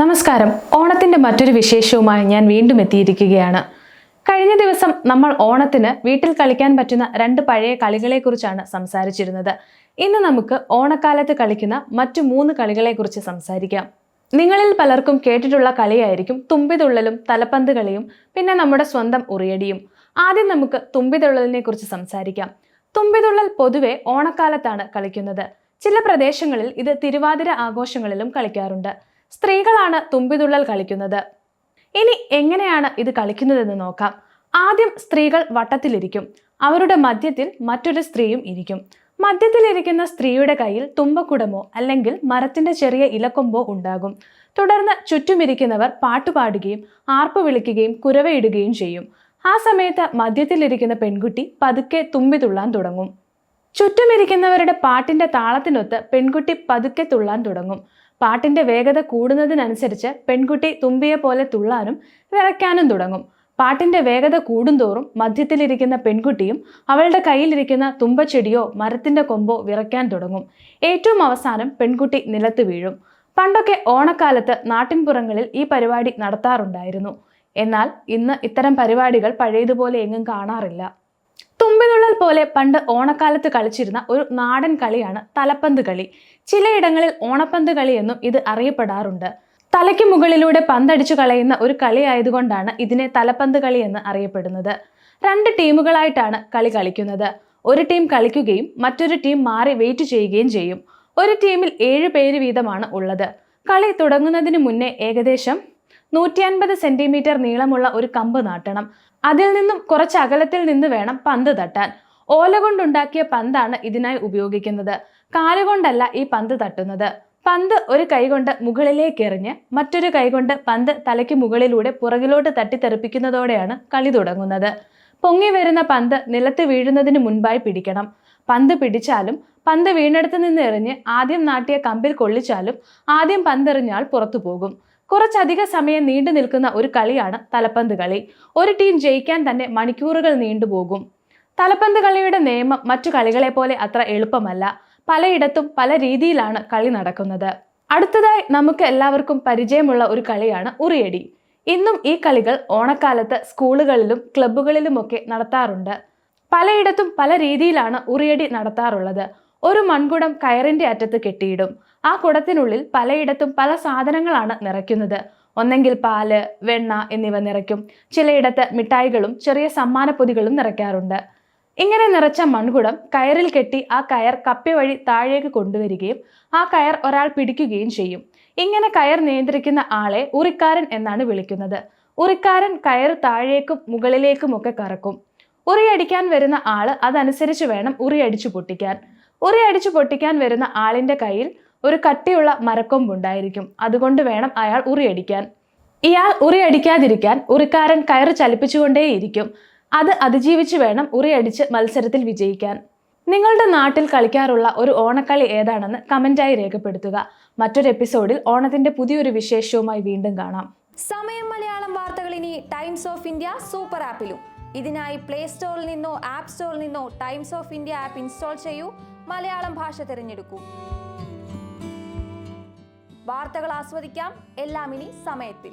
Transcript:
നമസ്കാരം. ഓണത്തിന്റെ മറ്റൊരു വിശേഷവുമായി ഞാൻ വീണ്ടും എത്തിയിരിക്കുകയാണ്. കഴിഞ്ഞ ദിവസം നമ്മൾ ഓണത്തിന് വീട്ടിൽ കളിക്കാൻ പറ്റുന്ന രണ്ട് പഴയ കളികളെക്കുറിച്ചാണ് സംസാരിച്ചിരുന്നത്. ഇന്ന് നമുക്ക് ഓണക്കാലത്ത് കളിക്കുന്ന മറ്റു മൂന്ന് കളികളെക്കുറിച്ച് സംസാരിക്കാം. നിങ്ങളിൽ പലർക്കും കേട്ടിട്ടുള്ള കളിയായിരിക്കും തുമ്പിതുള്ളലും തലപ്പന്ത് കളിയും പിന്നെ നമ്മുടെ സ്വന്തം ഉറിയടിയും. ആദ്യം നമുക്ക് തുമ്പിതുള്ളലിനെ കുറിച്ച് സംസാരിക്കാം. തുമ്പിതുള്ളൽ പൊതുവെ ഓണക്കാലത്താണ് കളിക്കുന്നത്. ചില പ്രദേശങ്ങളിൽ ഇത് തിരുവാതിര ആഘോഷങ്ങളിലും കളിക്കാറുണ്ട്. സ്ത്രീകളാണ് തുമ്പിതുള്ളൽ കളിക്കുന്നത്. ഇനി എങ്ങനെയാണ് ഇത് കളിക്കുന്നതെന്ന് നോക്കാം. ആദ്യം സ്ത്രീകൾ വട്ടത്തിലിരിക്കും. അവരുടെ മധ്യത്തിൽ മറ്റൊരു സ്ത്രീയും ഇരിക്കും. മധ്യത്തിലിരിക്കുന്ന സ്ത്രീയുടെ കയ്യിൽ തുമ്പക്കുടമോ അല്ലെങ്കിൽ മരത്തിന്റെ ചെറിയ ഇലക്കൊമ്പോ ഉണ്ടാകും. തുടർന്ന് ചുറ്റുമിരിക്കുന്നവർ പാട്ടുപാടുകയും ആർപ്പ് വിളിക്കുകയും കുരവയിടുകയും ചെയ്യും. ആ സമയത്ത് മധ്യത്തിലിരിക്കുന്ന പെൺകുട്ടി പതുക്കെ തുമ്പി തുള്ളാൻ തുടങ്ങും. ചുറ്റുമിരിക്കുന്നവരുടെ പാട്ടിന്റെ താളത്തിനൊത്ത് പെൺകുട്ടി പതുക്കെ തുള്ളാൻ തുടങ്ങും. പാട്ടിന്റെ വേഗത കൂടുന്നതിനനുസരിച്ച് പെൺകുട്ടി തുമ്പിയെ പോലെ തുള്ളാനും വിറയ്ക്കാനും തുടങ്ങും. പാട്ടിന്റെ വേഗത കൂടുന്തോറും മധ്യത്തിലിരിക്കുന്ന പെൺകുട്ടിയും അവളുടെ കയ്യിലിരിക്കുന്ന തുമ്പച്ചെടിയോ മരത്തിന്റെ കൊമ്പോ വിറയ്ക്കാൻ തുടങ്ങും. ഏറ്റവും അവസാനം പെൺകുട്ടി നിലത്ത് വീഴും. പണ്ടൊക്കെ ഓണക്കാലത്ത് നാട്ടിൻപുറങ്ങളിൽ ഈ പരിപാടി നടത്താറുണ്ടായിരുന്നു. എന്നാൽ ഇന്ന് ഇത്തരം പരിപാടികൾ പഴയതുപോലെ എങ്ങും കാണാറില്ല. തുമ്പിതുള്ളൽ പോലെ പണ്ട് ഓണക്കാലത്ത് കളിച്ചിരുന്ന ഒരു നാടൻ കളിയാണ് തലപ്പന്ത് കളി. ചിലയിടങ്ങളിൽ ഓണപ്പന്ത് കളിയെന്നും ഇത് അറിയപ്പെടാറുണ്ട്. തലയ്ക്ക് മുകളിലൂടെ പന്തടിച്ചു കളയുന്ന ഒരു കളി ആയതുകൊണ്ടാണ് ഇതിനെ തലപ്പന്ത് കളി എന്ന് അറിയപ്പെടുന്നത്. രണ്ട് ടീമുകളായിട്ടാണ് കളി കളിക്കുന്നത്. ഒരു ടീം കളിക്കുകയും മറ്റൊരു ടീം മാറി വെയിറ്റ് ചെയ്യുകയും ചെയ്യും. ഒരു ടീമിൽ ഏഴ് പേര് വീതമാണ് ഉള്ളത്. കളി തുടങ്ങുന്നതിന് മുന്നേ ഏകദേശം നൂറ്റി അൻപത് സെന്റിമീറ്റർ നീളമുള്ള ഒരു കമ്പ് നാട്ടണം. അതിൽ നിന്നും കുറച്ച് അകലത്തിൽ നിന്ന് വേണം പന്ത് തട്ടാൻ. ഓല കൊണ്ടുണ്ടാക്കിയ പന്താണ് ഇതിനായി ഉപയോഗിക്കുന്നത്. കാലുകൊണ്ടല്ല ഈ പന്ത് തട്ടുന്നത്. പന്ത് ഒരു കൈകൊണ്ട് മുകളിലേക്ക് എറിഞ്ഞ് മറ്റൊരു കൈകൊണ്ട് പന്ത് തലയ്ക്ക് മുകളിലൂടെ പുറകിലോട്ട് തട്ടിത്തെറിപ്പിക്കുന്നതോടെയാണ് കളി തുടങ്ങുന്നത്. പൊങ്ങി വരുന്ന പന്ത് നിലത്ത് വീഴുന്നതിന് മുൻപായി പിടിക്കണം. പന്ത് പിടിച്ചാലും പന്ത് വീണെടുത്ത് നിന്ന് എറിഞ്ഞ് ആദ്യം നാട്ടിയ കമ്പിൽ കൊള്ളിച്ചാലും ആദ്യം പന്തെറിഞ്ഞാൽ പുറത്തു പോകും. കുറച്ചധിക സമയം നീണ്ടു നിൽക്കുന്ന ഒരു കളിയാണ് തലപ്പന്ത് കളി. ഒരു ടീം ജയിക്കാൻ തന്നെ മണിക്കൂറുകൾ നീണ്ടുപോകും. തലപ്പന്ത് കളിയുടെ നിയമം മറ്റു കളികളെ പോലെ അത്ര എളുപ്പമല്ല. പലയിടത്തും പല രീതിയിലാണ് കളി നടക്കുന്നത്. അടുത്തതായി നമുക്ക് എല്ലാവർക്കും പരിചയമുള്ള ഒരു കളിയാണ് ഉറിയടി. ഇന്നും ഈ കളികൾ ഓണക്കാലത്ത് സ്കൂളുകളിലും ക്ലബ്ബുകളിലുമൊക്കെ നടത്താറുണ്ട്. പലയിടത്തും പല രീതിയിലാണ് ഉറിയടി നടത്താറുള്ളത്. ഒരു മൺകുടം കയറിന്റെ അറ്റത്ത് കെട്ടിയിടും. ആ കുടത്തിനുള്ളിൽ പലയിടത്തും പല സാധനങ്ങളാണ് നിറയ്ക്കുന്നത്. ഒന്നെങ്കിൽ പാൽ വെണ്ണ എന്നിവ നിറയ്ക്കും. ചിലയിടത്ത് മിഠായികളും ചെറിയ സമ്മാനപ്പൊതികളും നിറയ്ക്കാറുണ്ട്. ഇങ്ങനെ നിറച്ച മൺകുടം കയറിൽ കെട്ടി ആ കയർ കപ്പി വഴി താഴേക്ക് കൊണ്ടുവരികയും ആ കയർ ഒരാൾ പിടിക്കുകയും ചെയ്യും. ഇങ്ങനെ കയർ നിയന്ത്രിക്കുന്ന ആളെ ഉറിക്കാരൻ എന്നാണ് വിളിക്കുന്നത്. ഉറിക്കാരൻ കയർ താഴേക്കും മുകളിലേക്കും ഒക്കെ കറക്കും. ഉറി അടിക്കാൻ വരുന്ന ആൾ അതനുസരിച്ച് വേണം ഉറി അടിച്ചു പൊട്ടിക്കാൻ. ഉറി അടിച്ചു പൊട്ടിക്കാൻ വരുന്ന ആളിന്റെ കയ്യിൽ ഒരു കട്ടിയുള്ള മരക്കൊമ്പുണ്ടായിരിക്കും. അതുകൊണ്ട് വേണം അയാൾ ഉറിയടിക്കാൻ. ഇയാൾ ഉറിയടിക്കാതിരിക്കാൻ ഉറിക്കാരൻ കയർ ചലിപ്പിച്ചുകൊണ്ടേയിരിക്കും. അത് അതിജീവിച്ച് വേണം ഉറിയടിച്ച് മത്സരത്തിൽ വിജയിക്കാൻ. നിങ്ങളുടെ നാട്ടിൽ കളിക്കാറുള്ള ഒരു ഓണക്കളി ഏതാണെന്ന് കമന്റായി രേഖപ്പെടുത്തുക. മറ്റൊരു എപ്പിസോഡിൽ ഓണത്തിന്റെ പുതിയൊരു വിശേഷവുമായി വീണ്ടും കാണാം. സമയം മലയാളം വാർത്തകൾ ഇനി ടൈംസ് ഓഫ് ഇന്ത്യ സൂപ്പർ ആപ്പിലും. ഇതിനായി പ്ലേ സ്റ്റോറിൽ നിന്നോ ആപ്പ് സ്റ്റോറിൽ നിന്നോ Times of India app install ചെയ്യൂ. മലയാളം ഭാഷ തിരഞ്ഞെടുക്കൂ. വാർത്തകൾ ആസ്വദിക്കാം. എല്ലാം ഇനി സമയത്തിൽ.